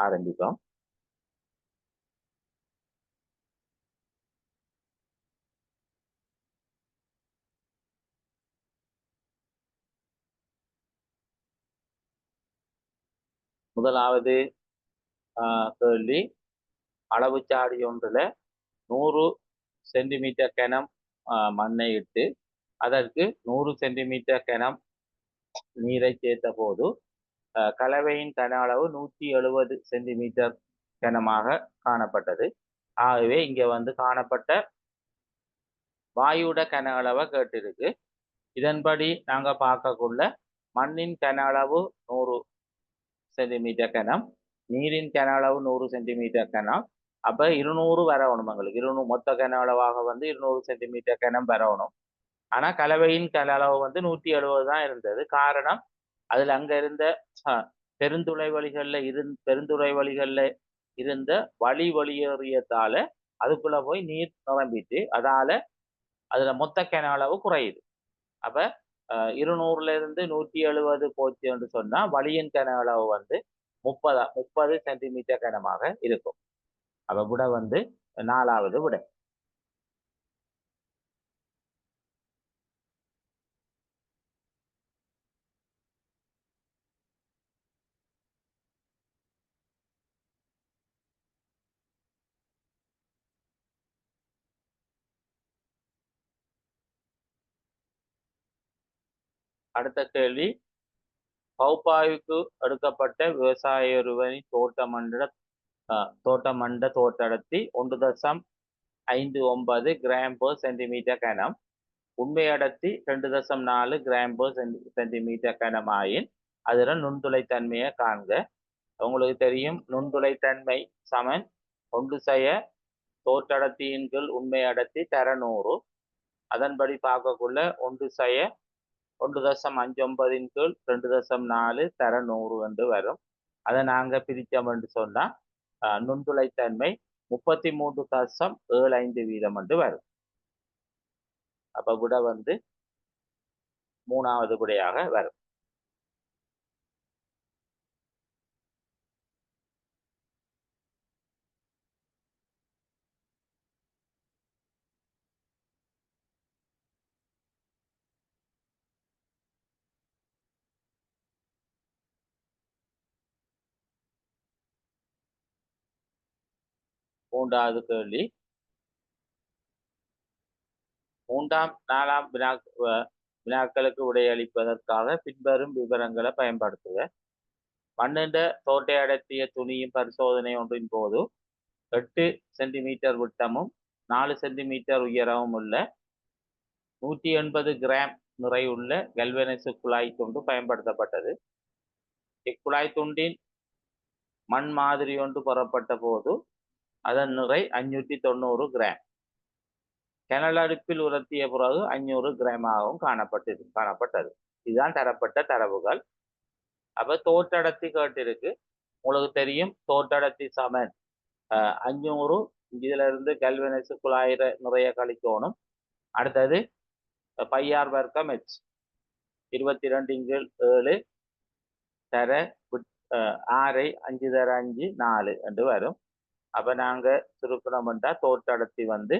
ஆரம்பிப்போம். முதலாவது ஆஹ், கேள்வி. அளவுச்சாடி ஒன்றுல நூறு சென்டிமீட்டர் கிணம் மண்ணை இட்டு அதற்கு நூறு சென்டிமீட்டர் கிணம் நீரை சேர்த்த போது கலவையின் கன அளவு நூற்றி எழுபது சென்டிமீட்டர் கனமாக காணப்பட்டது. ஆகவே இங்கே வந்து காணப்பட்ட வாயுட கன அளவை கேட்டிருக்கு. இதன்படி நாங்கள் பார்க்கக்குள்ள மண்ணின் கன அளவு நூறு சென்டிமீட்டர் கனம் நீரின் கன அளவு நூறு சென்டிமீட்டர் கனம். அப்போ இருநூறு வரணும் எங்களுக்கு. இருநூறு மொத்த கன அளவாக வந்து இருநூறு சென்டிமீட்டர் கனம் வரணும் ஆனால் கலவையின் கன அளவு வந்து நூற்றி எழுபது தான் இருந்தது. காரணம் அதுல அங்க இருந்த பெருந்துளை வழிகள்ல இருந் பெருந்துளை வழிகள்ல இருந்த வழி வழியேறியதால அதுக்குள்ள போய் நீர் நிரம்பிட்டு அதால அதுல மொத்த கன அளவு குறையுது. அப்ப இருநூறுல இருந்து நூற்றி எழுபது போச்சு என்று சொன்னா வழியின் கன அளவு வந்து முப்பதா முப்பது சென்டிமீட்டர் கனமாக இருக்கும். அப்ப விட வந்து நாலாவது விடை. அடுத்த கேள்வி. பகுப்பாய்வுக்கு எடுக்கப்பட்ட விவசாய ஒருவனின் தோட்ட மண்டல தோட்ட ஒன்று தசம் ஐந்து ஒன்பது கிராம் பர் சென்டிமீட்டர் கனம். உண்மை அடர்த்தி ரெண்டு தசம் நாலு கிராம் பர் சென்டி சென்டிமீட்டர் ஆயின் அதில் நுண்துளைத்தன்மையை காண்க. உங்களுக்கு தெரியும் நுண்துளைத்தன்மை சமன் ஒன்று செய்ய தோற்றடர்த்தியின் கீழ் உண்மை அடர்த்தி தர நூறு. அதன்படி பார்க்கக்குள்ள ஒன்று செய்ய ஒன்று தசம் அஞ்சு ஒன்பதின் கீழ் ரெண்டு தசம் நாலு தர நூறு என்று வரும். அதை நாங்கள் பிரித்தோம் என்று சொன்னால் நுண்துளைத்தன்மை முப்பத்தி மூன்று தசம் ஏழு ஐந்து வீதம் என்று வரும். அப்போ விட வந்து மூணாவது விடையாக வரும். மூன்றாவது கேள்வி மூன்றாம் நாலாம் வினா வினாக்களுக்கு விடையளிப்பதற்காக பின்வரும் விவரங்களை பயன்படுத்துக. மண்ணின்ற தோட்டை அடர்த்திய துணியும் பரிசோதனை ஒன்றின் போது எட்டு சென்டிமீட்டர் விட்டமும் நாலு சென்டிமீட்டர் உயரமும் உள்ள நூற்றி எண்பது கிராம் நிறையுள்ள கல்வனசு குழாய் துண்டு பயன்படுத்தப்பட்டது. இக்குழாய் துண்டின் மண் மாதிரி ஒன்று பெறப்பட்ட போது அதன் நிறை அஞ்சூற்றி தொண்ணூறு கிராம் கிணல் அடுப்பில் உலர்த்திய பிறகு அஞ்சூறு கிராமாகவும் காணப்பட்டது காணப்பட்டது. இதுதான் தரப்பட்ட தரவுகள். அப்ப தோட்டடர்த்தி கேட்டிருக்கு. உங்களுக்கு தெரியும் தோட்டடர்த்தி சமன். அஞ்சூறு இதுல இருந்து கல்வனசு குழாயிர நிறைய கழிக்கணும். அடுத்தது பையார் வர்க்கம் எச் இருபத்தி ரெண்டு இங்கில் ஏழு தர ஆறை அஞ்சு தர அஞ்சு நாலு என்று வரும். அப்போ நாங்கள் சுருக்கணும் என்றா தோட்டடர்த்தி வந்து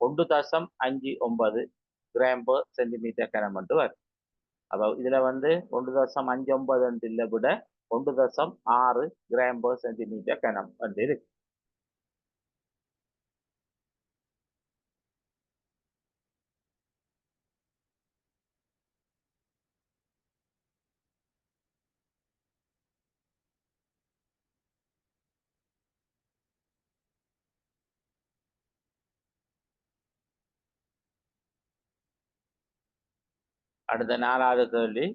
ஒன்று தசம் அஞ்சு ஒன்பது கிராம் பர் சென்டிமீட்டர் கனம் என்று வரும். அப்போ இதில் வந்து ஒன்று தசம் அஞ்சு ஒன்பது என்று இல்லை விட ஒன்று தசம் ஆறு கிராம் பர் சென்டிமீட்டர் கனம் என்று இருக்கு. அடுத்த நாலாவது கேள்வி.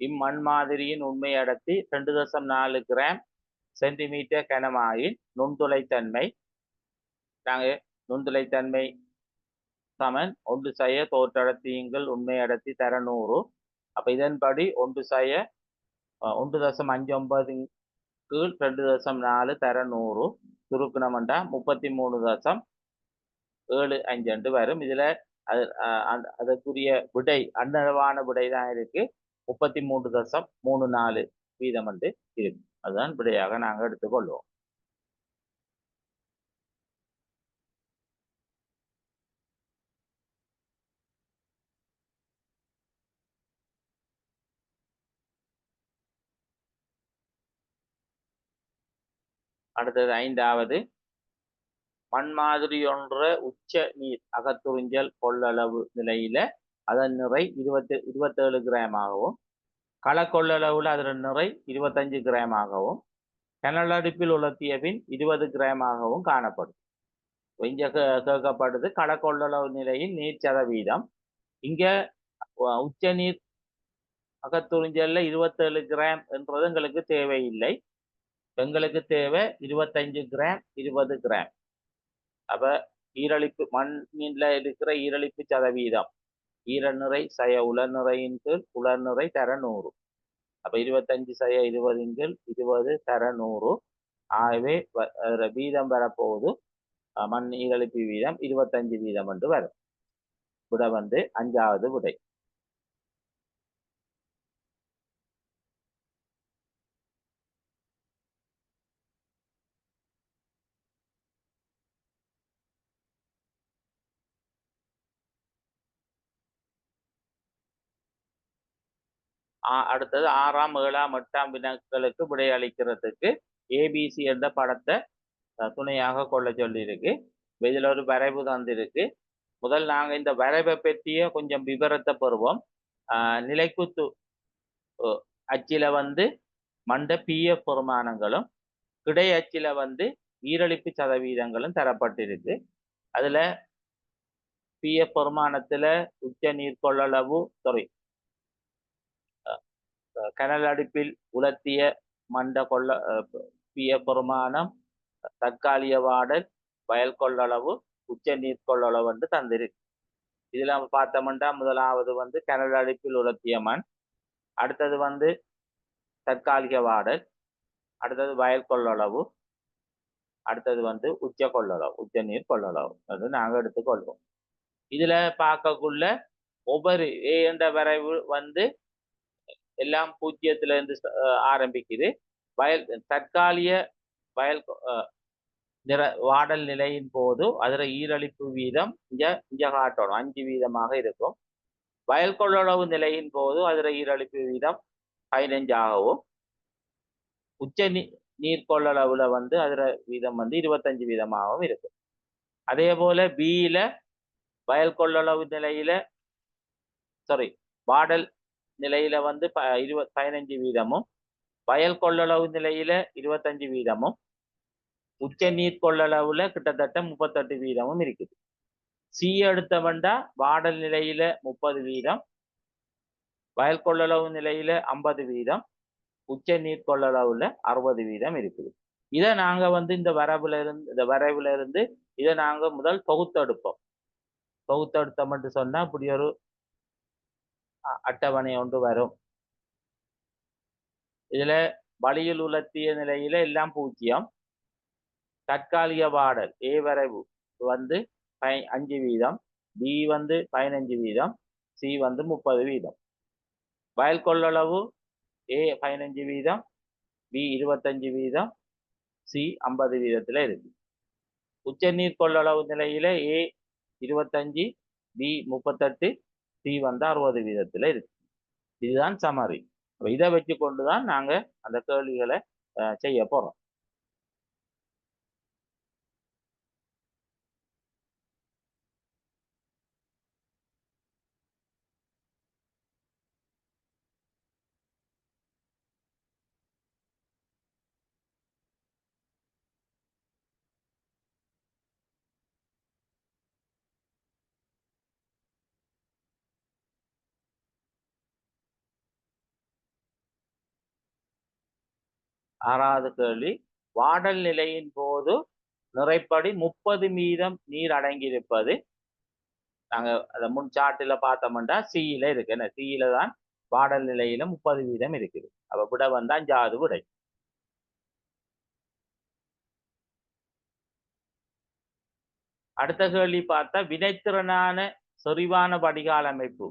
இம்மண் மாதிரியின் உண்மை அடர்த்தி ரெண்டு தசம் நாலு கிராம் சென்டிமீட்டர் கனமாயின் நுண்துளைத்தன்மை. நாங்கள் நுண்துளைத்தன்மை சமன். ஒன்று செய்ய தோற்றடத்தியுங்கள் உண்மை அடர்த்தி தர நூறு. அப்போ இதன்படி ஒன்று செய்ய ஒன்று தசம் அஞ்சு ஒன்பது கீழ் ரெண்டு தசம் நாலு தர நூறு. சுருக்கணம்ண்டா முப்பத்தி மூணு தசம் ஏழு அஞ்சு வரும். இதில் அது அஹ், அதற்குரிய விடை அன்னளவான விடை தான் இருக்கு. முப்பத்தி மூன்று தசம் மூணு நாலு வீதம் வந்து இருக்கு. அதுதான் விடையாக நாங்கள் எடுத்துக்கொள்வோம். அடுத்தது ஐந்தாவது. மண் மாதிரி ஒன்ற உச்ச நீர் அகத்துறிஞ்சல் கொள்ளளவு நிலையில அதன் நிறை இருபத்தி இருபத்தேழு கிராமாகவும் களக்கொள்ளளவில் அதன் நிறை இருபத்தஞ்சு கிராமாகவும் கனல் அடுப்பில் உலர்த்திய பின் இருபது கிராமாகவும் காணப்படும். இங்க கேட்கப்படுது களக்கொள்ளளவு நிலையில் நீர் சதவீதம். இங்க உச்ச நீர் அகத்துறிஞ்சல்ல இருபத்தேழு கிராம் என்றது எங்களுக்கு தேவையில்லை. எங்களுக்கு தேவை இருபத்தஞ்சு கிராம் இருபது கிராம் அப்ப ஈரழிப்பு மண்ணில் இருக்கிற ஈரழிப்பு சதவீதம். ஈரநிறை சய உலர்நிறையின் கீழ் உலர்நிறை தர நூறு. அப்ப இருபத்தஞ்சு சய இருபதின் கீழ் இருபது தர நூறு. ஆகவே வ- வீதம் வரப்போகுது. மண் ஈரழிப்பு வீதம் இருபத்தஞ்சு வீதம் என்று வரும். விட வந்து அஞ்சாவது விடை. அடுத்தது ஆறாம் ஏழாம் எட்டாம் வினாக்களுக்கு விடையளிக்கிறதுக்கு ஏபிசி என்ற படத்தை துணையாக கொள்ள சொல்லியிருக்கு. இதில் ஒரு வரைவு தந்திருக்கு. முதல் நாங்கள் இந்த வரைவை பற்றிய கொஞ்சம் விவரத்தை பெறுவோம். நிலைக்குத்து அச்சில் வந்து மண்ட பிஎஃப் பெருமானங்களும் கிடை அச்சில் வந்து ஈரழிப்பு சதவீதங்களும் தரப்பட்டிருக்கு. அதில் பிஎஃப் பெருமானத்துல உச்ச நீர் கொள்ளளவு சாரி கனல் அடுப்பில் உலர்த்திய மண்ட கொள்ள பிய பெருமானம் தற்காலிக வாடல் வயல் கொள்ளளவு உச்ச நீர் கொள்ளளவு என்று தந்திருக்கு இதில் நம்ம பார்த்தோம்னா முதலாவது வந்து கனல் அடுப்பில் உலர்த்திய மண் அடுத்தது வந்து தற்காலிக வாடல் அடுத்தது வயல் கொள்ளளவு அடுத்தது வந்து உச்ச கொள்ளளவு உச்ச நீர் கொள்ளளவு அது நாங்கள் எடுத்துக்கொள்வோம் இதில் பார்க்கக்குள்ள ஒவ்வொரு ஏ என்ற வரைவு வந்து எல்லாம் பூஜ்ஜியத்துல இருந்து ஆரம்பிக்குது. வயல் தற்காலிக வயல் கொ- நிற வாடல் நிலையின் போது அதில் ஈரழிப்பு வீதம் இங்க இங்க காட்டணும். அஞ்சு வீதமாக இருக்கும். வயல் கொள்ளளவு நிலையின் போது அதில் ஈரழிப்பு வீதம் பதினஞ்சாகவும் உச்ச நீ நீர் கொள்ளளவுல வந்து அதில் வீதம் வந்து இருபத்தஞ்சு வீதமாகவும் இருக்கும். அதே போல பியில வயல் கொள்ளளவு நிலையில சாரி வாடல் நிலையில வந்து ப இருவ பதினஞ்சு வீதமும் வயல் கொள்ளளவு நிலையில இருபத்தஞ்சு வீதமும் உச்ச நீர் கொள்ளளவுல கிட்டத்தட்ட முப்பத்தெட்டு வீதமும் இருக்குது. சி எடுத்தவன்டா வாடல் நிலையில முப்பது வீதம் வயல் கொள்ளளவு நிலையில ஐம்பது வீதம் உச்ச நீர் கொள்ளளவுல அறுபது வீதம் இருக்குது. இதை நாங்க வந்து இந்த வரவுல இருந்து இந்த வரைவுல இருந்து இதை நாங்க முதல் தொகுத்தெடுப்போம். தொகுத்தெடுத்தோம்னு சொன்னா இப்படி ஒரு அட்டவணை ஒன்று வரும். இதுல வழியில் உலர்த்திய நிலையில எல்லாம் பூஜ்ஜியம். தற்காலிக வாடல் ஏ வரைவு வந்து பை- அஞ்சு வீதம் பி வந்து பதினஞ்சு வீதம் சி வந்து முப்பது வீதம். வயல் கொள்ளளவு ஏ பதினஞ்சு வீதம் பி இருபத்தஞ்சு வீதம் சி ஐம்பது வீதத்துல இருக்கு. உச்சநீர் கொள்ளளவு நிலையில ஏ இருபத்தஞ்சு பி முப்பத்தெட்டு சி வந்து அறுபது வீதத்துல இருக்கு. இதுதான் சமரி இதை வச்சு கொண்டுதான் நாங்க அந்த கேள்விகளை அஹ், செய்ய போறோம். ஆறாவது கேள்வி. வாடல் நிலையின் போது நிறைப்படி முப்பது மீதம் நீர் அடங்கியிருப்பது. நாங்க அதை முன் சாட்டில பார்த்தோம்னா சியில இருக்கு. என்ன? சியில தான் வாடல் நிலையில முப்பது வீதம் இருக்குது. அப்ப விட வந்து அஞ்சாவது விடை. அடுத்த கேள்வி பார்த்தா வினைத்திறனான செறிவான வடிகால் அமைப்பு.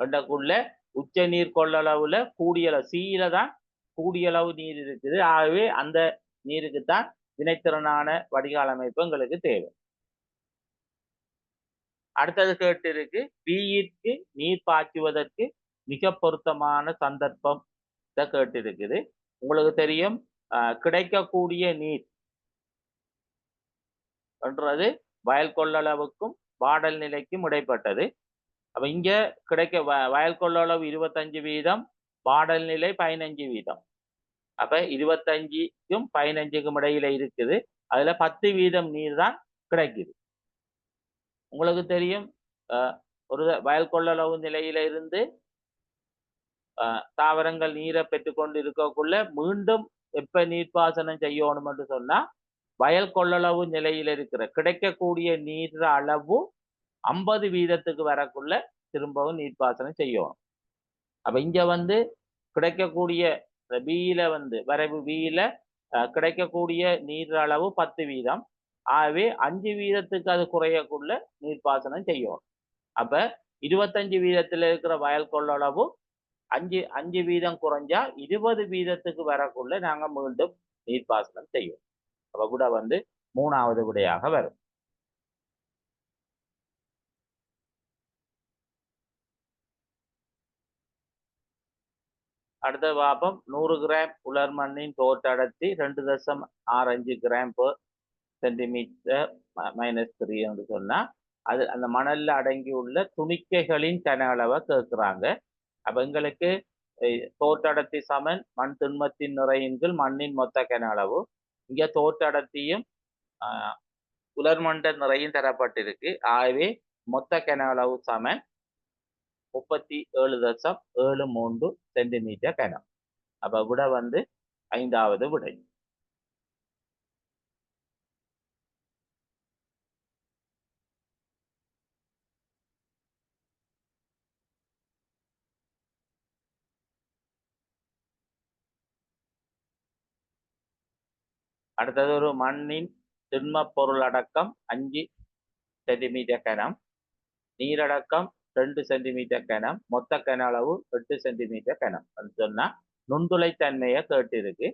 என்றக்குள்ள உச்ச நீர் கொள்ளளவுல கூடிய சியில தான் கூடிய அளவு நீர் இருக்குது. ஆகவே அந்த நீருக்குத்தான் வினைத்திறனான வடிகால் அமைப்பு எங்களுக்கு தேவை. அடுத்தது கேட்டு இருக்கு. பியிற்கு நீர் பாய்ச்சுவதற்கு மிக பொருத்தமான சந்தர்ப்பம் கேட்டு இருக்குது. உங்களுக்கு தெரியும் ஆஹ், கிடைக்கக்கூடிய நீர் என்றது வயல் கொள்ளளவுக்கும் பாடல் நிலைக்கும் இடைப்பட்டது. அப்ப இங்க கிடைக்க வ- வயல் கொள்ளளவு இருபத்தஞ்சு வீதம் பாடல் நிலை பதினஞ்சு வீதம். அப்ப இருபத்தஞ்சுக்கும் பதினஞ்சுக்கும் இடையில இருக்குது. அதுல பத்து வீதம் நீர் தான் கிடைக்குது. உங்களுக்கு தெரியும் அஹ், ஒரு வயல் கொள்ளளவு நிலையில இருந்து தாவரங்கள் நீரை பெற்றுக்கொண்டு இருக்கக்குள்ள மீண்டும் எப்ப நீர்ப்பாசனம் செய்யணும் என்று சொன்னா வயல் கொள்ளளவு நிலையில இருக்கிற கிடைக்கக்கூடிய நீர் அளவு ஐம்பது வீதத்துக்கு வரக்குள்ள திரும்பவும் நீர்ப்பாசனம் செய்யணும். அப்ப இங்க வந்து கிடைக்கக்கூடிய பீல வந்து வரைவு வீல கிடைக்கக்கூடிய நீர் அளவு பத்து வீதம். ஆகவே அஞ்சு வீதத்துக்கு அது குறையக்குள்ள நீர்ப்பாசனம் செய்யணும். அப்ப இருபத்தஞ்சு வீதத்துல இருக்கிற வயல் கொள்ளளவு அஞ்சு அஞ்சு வீதம் குறைஞ்சா இருபது வீதத்துக்கு வரக்குள்ள நாங்க மீண்டும் நீர்ப்பாசனம் செய்யும் அப்ப கூட வந்து மூணாவது விடையாக வரும். அடுத்த பாப்பம் நூறு கிராம் உலர் மண்ணின் தோற்றடர்த்தி ரெண்டு தசம் ஆறு அஞ்சு கிராம் சென்டிமீட்டர் மைனஸ் த்ரீ என்று சொன்னால் அது அந்த மணல்ல அடங்கியுள்ள துணிக்கைகளின் கன அளவை கேட்குறாங்க. அப்போ எங்களுக்கு தோற்றடர்த்தி சமன் மண் திண்மத்தின் நிறையின் கீழ் மண்ணின் மொத்த கன அளவு. இங்கே தோற்றடர்த்தியும் ஆஹ், உலர்மண்ட நிறையும் தரப்பட்டிருக்கு. ஆகவே மொத்த கன அளவு சமன் முப்பத்தி ஏழு தசம் ஏழு மூன்று சென்டிமீட்டர் கனம். அப்ப விட வந்து ஐந்தாவது விடை. அடுத்தது ஒரு மண்ணின் திண்ம பொருள் அடக்கம் அஞ்சு சென்டிமீட்டர் கனம். நீரடக்கம் ரெண்டு சென்டிமீட்டர் கனம் மொத்த கன அளவு எட்டு சென்டிமீட்டர் கனம். அப்படின்னு சொன்னா நுண்துளை தன்மையை கேட்டிருக்கு.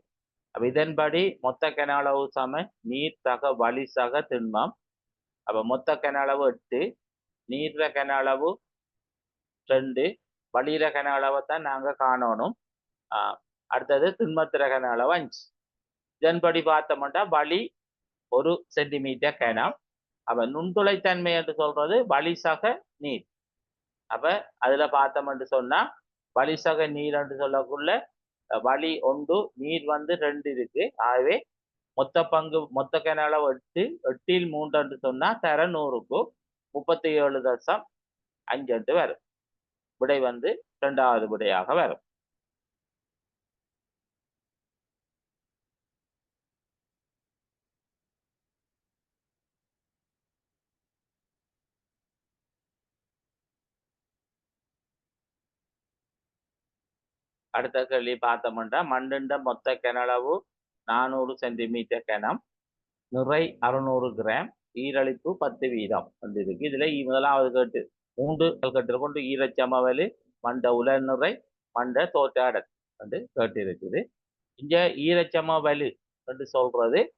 அப்ப இதன்படி மொத்த கன அளவு சம நீர் சக வலி சக திண்மம். அப்ப மொத்த கன அளவு எட்டு நீர்ற கன அளவு ரெண்டு வலியிற கன அளவை தான் நாங்க காணணும். ஆஹ் அடுத்தது திண்மத்திர கன அளவு அஞ்சு. இதன்படி பார்த்தோம்னா வலி ஒரு சென்டிமீட்டர் கனம். அப்ப நுண்துளைத்தன்மை என்று சொல்றது வலிசக நீர். அப்ப அதுல பார்த்தோம்னு சொன்னா வலிசக நீர்ன்று சொல்லக்குள்ள வலி ஒன்று நீர் வந்து ரெண்டு இருக்கு. ஆகவே மொத்த பங்கு மொத்த கனளவு எட்டு எட்டில் மூன்று சொன்னா தர நூறுக்கு முப்பத்தி ஏழு தசம் அஞ்சு வரும். விடை வந்து இரண்டாவது விடையாக வரும். அடுத்த கேள்வி பார்த்தோம்னா மண்ணுண்ட மொத்த கனளவு நானூறு சென்டிமீட்டர் கனம் நிறை அறுநூறு கிராம் ஈரழிப்பு பத்து வீதம் வந்து இருக்கு இதுல முதலாவது கேட்டு மூன்று கல்கட்டில் கொண்டு ஈரச்சமவலி மண்ட உலர் நிறை மண்ட தோற்றாட வந்து கேட்டு இருக்குது இங்க ஈரச்சமவலு என்று சொல்றது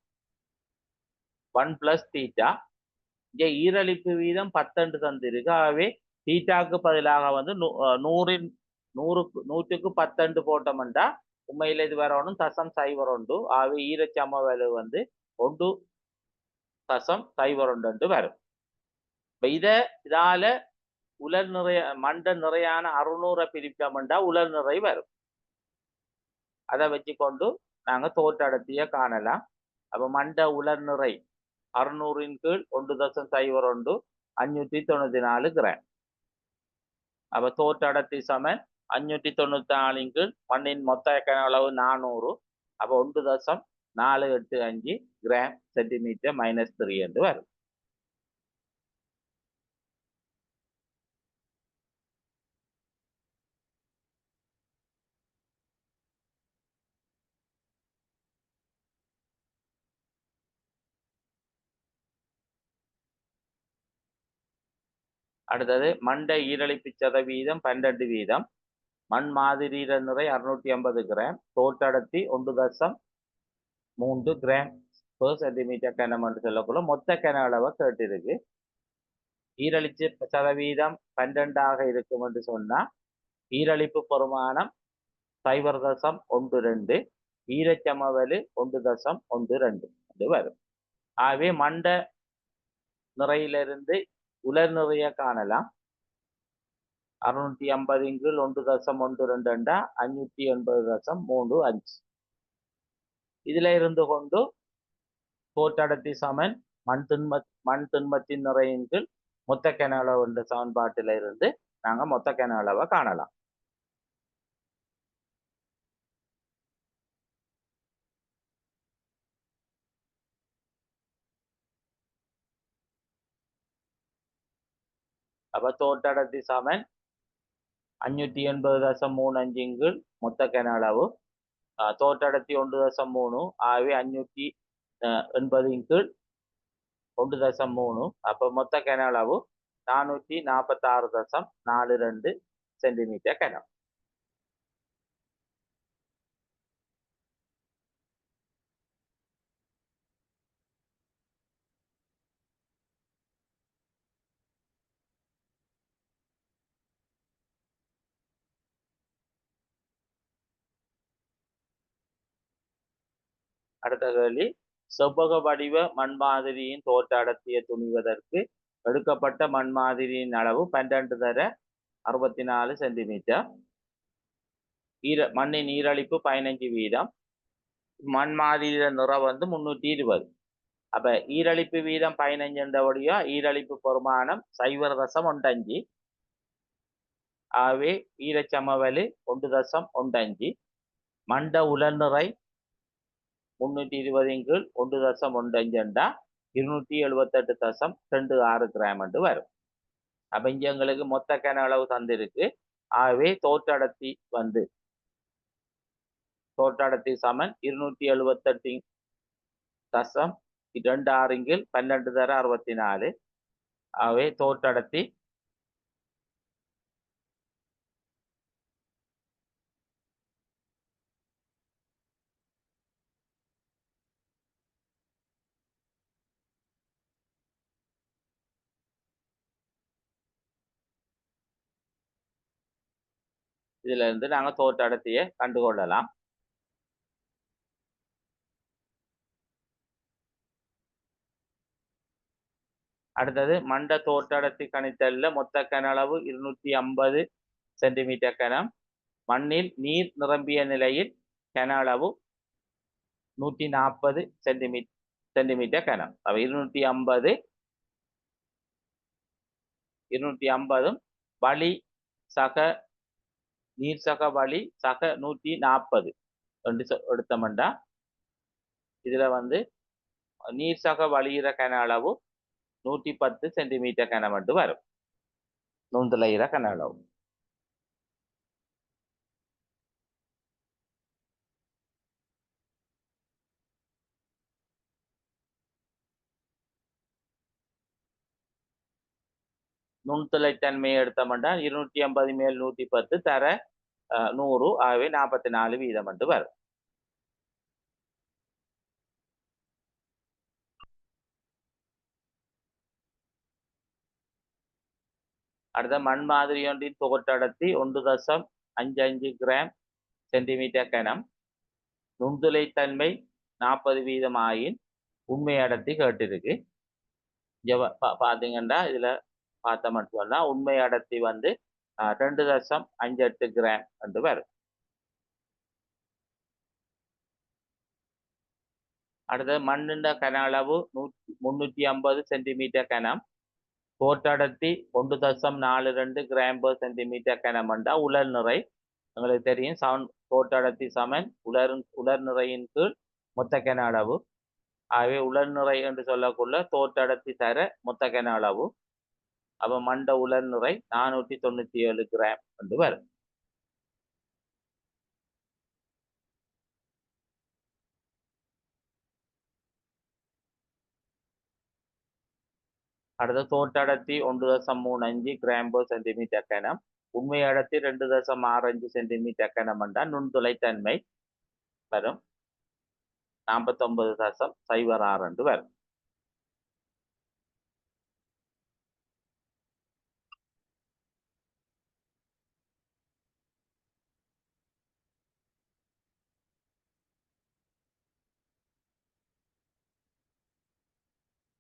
ஒன் பிளஸ் தீட்டா. இங்க ஈரழிப்பு வீதம் பத்தெண்டு தந்திருக்கு. ஆகவே தீட்டாக்கு பதிலாக வந்து நூ- நூறின் நூறுக்கு நூற்றுக்கு பத்தண்டு போட்டோம்டா உண்மையில இது வேற ஒன்றும் தசம் சைவர் உண்டு ஈரச்சம வேலை வந்து ஒன்று தசம் சைவர் ஒன்று வரும் இப்போ இதை இதால உலர் நிறைய மண்ட நிறையான அறுநூறை பிரிப்போம்டா உலர் நிறை வரும் அதை வச்சுக்கொண்டு நாங்கள் தோற்றடத்திய காணலாம் அப்போ மண்ட உலர் நிறை அறுநூறின் கீழ் ஒன்று தசம் சைவர் ஒன்று அஞ்சூற்றி தொண்ணூற்றி நாலு கிராம் அப்போ தோற்றடத்தி சமன் அஞ்சூற்றி தொண்ணூத்தி நாலின் கீழ் மண்ணின் மொத்த கன அளவு நானூறு. அப்போ ஒன்று தசம் நாலு எட்டு அஞ்சு கிராம் சென்டிமீட்டர் மைனஸ் த்ரீ என்று வரும். அடுத்தது மண்டை ஈரழிப்பு சதவீதம் பன்னெண்டு வீதம். மண் மாதிரியில நிறை அறுநூற்றி ஐம்பது கிராம் தோட்டடர்த்தி ஒன்று தசம் மூன்று கிராம் பெர் சென்டிமீட்டர் கனம் என்று சொல்லக்குள்ள மொத்த கன அளவை கேட்டிருக்கு ஈரழிச்சு சதவீதம் பன்னெண்டாக இருக்கும் என்று சொன்னால் ஈரழிப்பு பெருமானம் சைபர் தசம் ஒன்று ரெண்டு ஈரச்சமவலு ஒன்று தசம் ஒன்று ரெண்டு அது வரும். ஆகவே மண்ட நிறையிலிருந்து உலர் நிறைய காணலாம். அறுநூற்றி ஐம்பது கீழ் ஒன்று தசம் ஒன்று ரெண்டுண்டா அஞ்சூற்றி எண்பது தசம் மூன்று அஞ்சு. இதுல இருந்து கொண்டு தோட்டடர்த்தி சமன் மண் திண்ம மண் திண்மத்தின் நிறையின் கீழ் மொத்த கன அளவு என்ற சமன்பாட்டில இருந்து நாங்க மொத்த கன அளவை காணலாம். அப்ப தோட்டடர்த்தி சமன் அஞ்சூற்றி எண்பது தசம் மூணு அஞ்சுங்கள் மொத்த கன அளவு அஹ் தோட்டடர்த்தி ஒன்று தசம் மூணு ஆகவே அஞ்சூற்றி எண்பதின் கீழ் ஒன்று தசம் மூணு. அப்போ மொத்த கன அளவு நானூற்றி நாற்பத்தாறு தசம் நாலு ரெண்டு அடுத்த கேள்வி. செவ்வக வடிவ மண் மாதிரியின் தோற்ற அடர்த்தியை துணிவதற்கு எடுக்கப்பட்ட மண் மாதிரியின் அளவு பன்னெண்டு தர அறுபத்தி நாலு சென்டிமீட்டர். ஈர மண்ணின் ஈரழிப்பு பதினஞ்சு வீதம். மண் மாதிரியில நிறம் வந்து முன்னூற்றி இருபது. அப்ப ஈரழிப்பு வீதம் பதினஞ்சுன்றபடியா ஈரழிப்பு பெருமானம் சைவர் தசம் ஒன்றஞ்சு. ஆகவே ஈரச்சமவலு ஒன்று தசம் ஒன்றஞ்சு. மண்ட உலர்நிறை முன்னூற்றி இருபதின் கீழ் ஒன்று தசம் ஒன்று அஞ்சுண்டா? இருநூற்றி எழுபத்தெட்டு தசம் ரெண்டு ஆறு கிராம் என்று வரும். அப்ப இங்கே எங்களுக்கு மொத்த கன அளவு தந்திருக்கு. ஆகவே தோற்றடர்த்தி வந்து தோற்றடர்த்தி சமன் இருநூற்றி எழுபத்தெட்டு தசம் ரெண்டு ஆறுங்கில் பன்னெண்டு தர அறுபத்தி நாலு ஆகவே தோற்றடர்த்தி இதிலிருந்து நாங்கள் நாங்க தோற்ற அடர்த்தியை கண்டுகொள்ளலாம். அடுத்தது மண்ட தோற்றடர்த்தி கணித்தல்ல மொத்த கன அளவு இருநூத்தி ஐம்பது சென்டிமீட்டர் கனம். மண்ணில் நீர் நிரம்பிய நிலையில் கன அளவு நூற்றி நாற்பது சென்டிமீ சென்டிமீட்டர் கனம். அப்போ இருநூற்றி ஐம்பது இருநூற்றி ஐம்பதும் வழி சக நீர் சக வழி சக நூற்றி நாற்பது ரெண்டு சொ- எடுத்தோம்டா. இதில் வந்து நீர் சக வழியிற கன அளவு நூற்றி பத்து சென்டிமீட்டர் கன மட்டும் வரும். நுந்துளையிற கன அளவு. நுண்துளைத்தன்மையை எடுத்தோம்னா இருநூற்றி ஐம்பது மேல் நூற்றி பத்து தர நூறு ஆகவே நாற்பத்தி நாலு வீதம் வந்து வரும். அடுத்த மண் மாதிரி ஒன்றின் தொகுட்டடர்த்தி ஒன்று தசம் அஞ்சு அஞ்சு கிராம் சென்டிமீட்டர் கனம். நுண்துளைத்தன்மை நாற்பது வீதம் ஆயின் உண்மை அடர்த்தி கேட்டிருக்கு. பா- பாத்தீங்கன்னா இதுல பார்த்த மட்டும் உண்மை அடர்த்தி வந்து ரெண்டு தசம் அஞ்சு எட்டு கிராம் என்று வரும். அடுத்தது மண்ணின் கன அளவு நூற்றி முன்னூற்றி ஐம்பது சென்டிமீட்டர் கனம். தோற்றடர்த்தி ஒன்று தசம் நாலு ரெண்டு கிராம் பர் சென்டிமீட்டர் கனம் என்றால் உலர் நிறை. உங்களுக்கு தெரியும் சமன் தோற்றடர்த்தி சமன் உலர் உலர் நிறையின் கீழ் மொத்த கன அளவு. ஆகவே உலர் நிறை என்று சொல்லக்குள்ள தோட்டடர்த்தி தர மொத்த கன அளவு. அப்ப மண்ட உலர் நிறை நானூற்றி தொண்ணூத்தி ஏழு கிராம் வந்து வரும். அடுத்த தோட்டடர்த்தி ஒன்று தசம் மூணு அஞ்சு கிராம் per சென்டிமீட்டர் கனம். உண்மை அடர்த்தி ரெண்டு தசம் ஆறு அஞ்சு சென்டிமீட்டர் கனம் கனமண்டா நுண்துளைத்தன்மை வரும். நாற்பத்தொன்பது தசம் சைபர் ஆறு என்று வரும்.